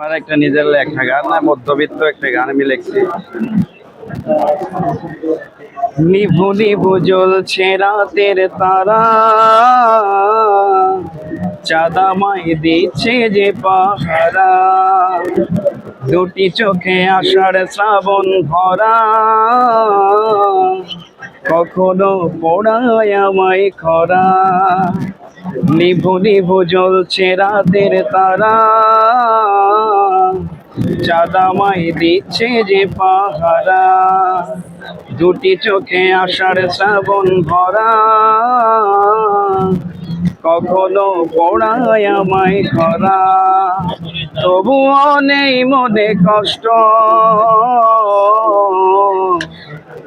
আমার একটা নিজের লেখা গান মধ্যবিত্ত একটা গান আমি লিখছি। নিভু নিভু জ্বলছে রাতের তারা। চাঁদা মাই দিচ্ছে যে পাহারা। দুটি চোখে আষাঢ় শ্রাবণ ভরা। কখনো পড়ায় আমায় খরা। নিভু নিভু জ্বলছে রাতের তারা। চাঁদামাই দিচ্ছে যে পাহারা। দুটি চোখে আষাঢ় শ্রাবণ ভরা। কখনো পড়ায় আমায় খরা তবুও নেই মনে কষ্ট।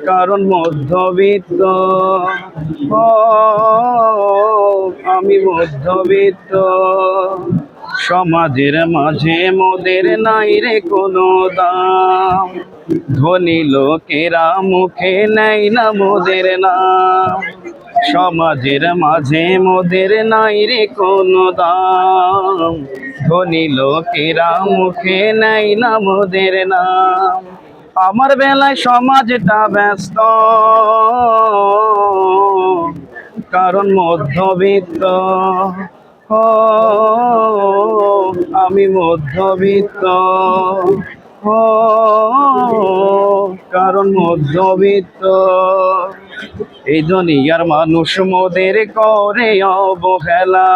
কারণ মধ্যবিত্ত। আমি মধ্যবিত্ত। সমাজের মাঝে মোদের নাই রে কোনো দাম। ধনী লোকেরা মুখে নেই না মোদের নাম। সমাজের মাঝে মোদের নাই রে কোনো দাম। ধনী লোকেরা মুখে নেই না মোদের নাম। আমার বেলায় সমাজটা ব্যস্ত। কারণ মধ্যবিত্ত। ও আমি মধ্যবিত্ত। কারণ মধ্যবিত্ত। এই দুনিয়ার মানুষ মোদের করে অবহেলা।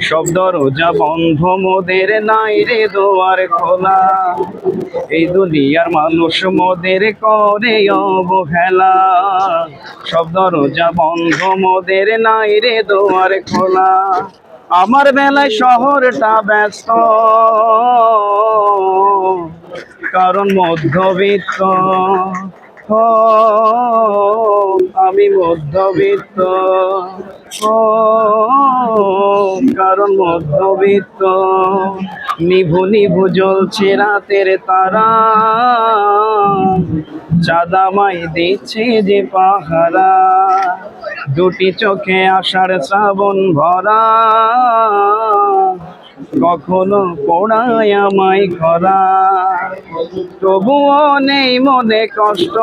সব দরজা বন্ধ মোদের নাই রে দোয়ার খোলা। এই দুনিয়ার মানুষ মোদের করে অবহেলা। সব দরজা বন্ধ মোদের নাই রে দোয়ার খোলা। আমার বেলায় শহরটা ব্যস্ত। কারণ মধ্যবিত্ত। আমি মধ্যবিত্ত। কারণ মধ্যবিত্ত। নিভু নিভু জ্বলছে রাতের তারা। চাঁদামাই দিচ্ছে যে পাহারা। দুটি চোখে আষাঢ় শ্রাবণ ভরা। কখনো পড়ায় আমায় খরা। তবুও নেই মনে কষ্ট।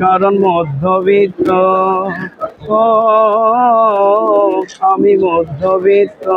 কারণ মধ্যবিত্ত। ও, আমি মধ্যবিত্ত।